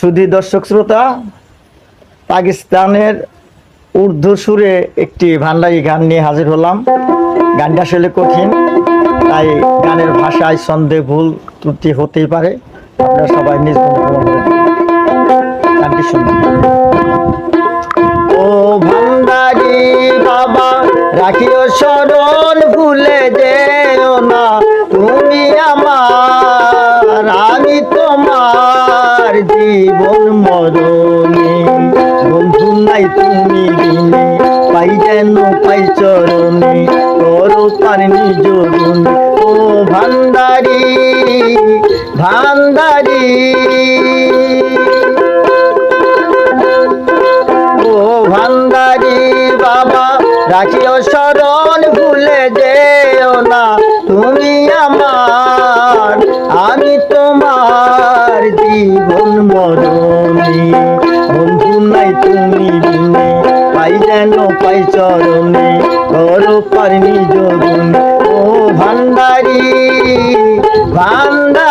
সুধী দর্শক শ্রোতা, পাকিস্তানের উর্দু সুরে একটি ভান্ডারি গান নিয়ে হাজির হলাম। গানটা আসলে কঠিন, তাই গানের ভাষায় সন্দেহ, ভুল ত্রুটি হতেই পারে। আপনারা সবাই নিজ। গানটি শুনুন। ও ভান্ডারি বাবা, রাখিও স্মরণ ভুলে জীবন মরণে। বন্ধু নাই তুমি বিনে, পাই যেন পাই চরণে। করো তার নিজ ও ভান্ডারি ভান্ডারি। ও ভান্ডারি বাবা, রাখিও শরণ, ভুলে যেও না। তুমি আমার, আমি তোমার জীবন পাই চরণে করো পারিনি যোগ। ও ভান্ডারি ভান্ডারি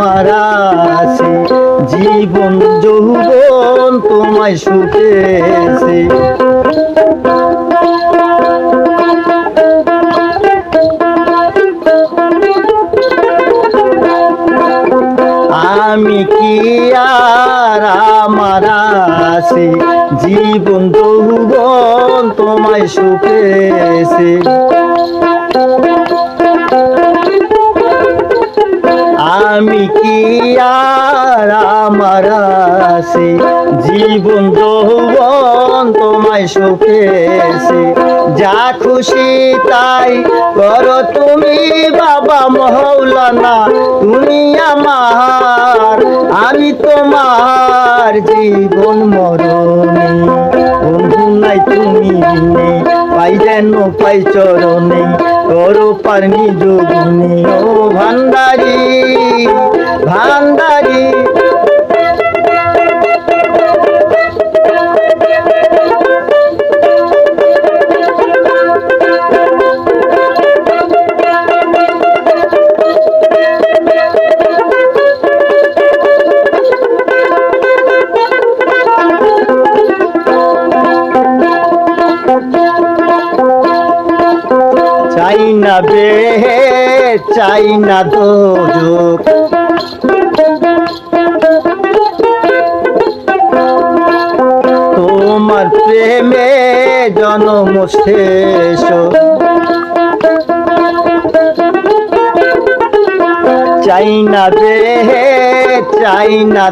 আমার আছে। জীবন যৌবন তোমায় সুখেছে। আমি কি আর আমার জীবন যৌবন তোমায় সুখেছে। আমি কি আর আমার আছে? জীবন, যৌবন তোমায় সুখেছে যা খুশি তাই করো তুমি, বাবা মহৌলানা, তুমি আমার। আমি তোমার জীবন মরণে। বন্ধু নাই তুমি পাই যেন পাই চরণে। করো পার নিজ গুণে ও ভান্ডারি ভান্ডারি। চাই না বে, চাই না তোমার প্রেমে জনম শেষ। চাই না বে, চাই না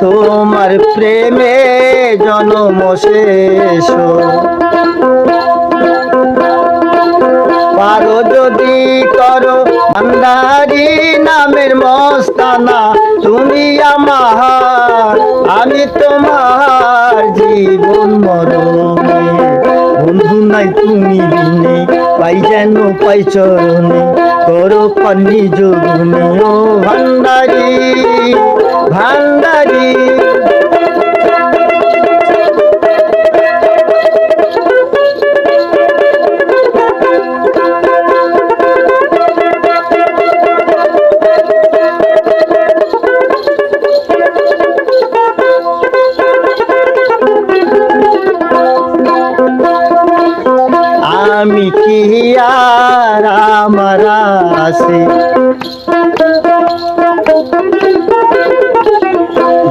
তোমার প্রেমে জনম শেষ। পারো যদি করো ভান্ডারি নামের মস্তানা, তুমি আমার, আমি তোমার জীবন মরণে। বন্ধু নাই তুমি বিনে, পাই যেন পাই চরণে, করো পানি যোগুনে ও ভান্ডারি ভান্ডারি আমি কি আর আমার আছে?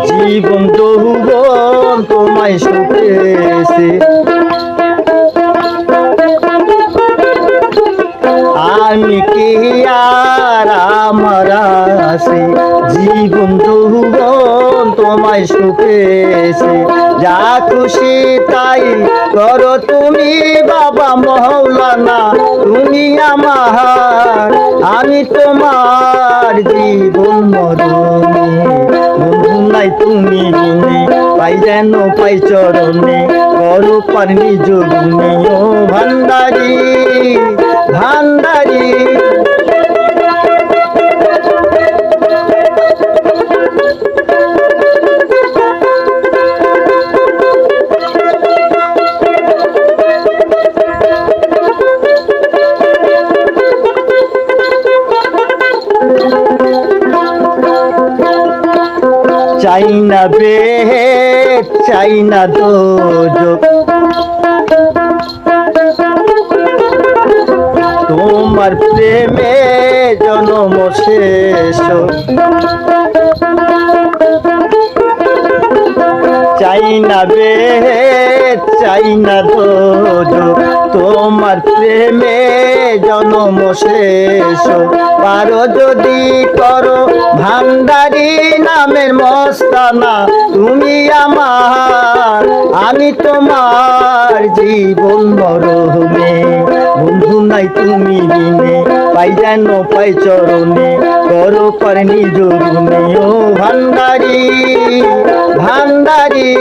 জীবন যৌবন তোমায় সুখেছে। আমি কি আর আমার আছে? তোমায় সুখেছে যা খুশি তাই করো তুমি, বাবা মহৌলানা, তুমি আমার। আমি তোমার জীবন মরণে নাই তুমি ঋণে পাই যেন পাই চরণে, করো পার নিজ ও ভান্ডারি। চাই না বে চাই না দোজক তোমার প্রেমে জনম শেষ। চাই না বে চাই না তোমার প্রেমে জনম শেষ পারো যদি করো ভান্ডারি নামের মস্তানা, তুমি আমার, আমি তোমার জীবন মরমে বন্ধু নাই তুমি ঋণে পাই যেন পাই চরণে, করো পার নিজ ও ভান্ডারি ভান্ডারি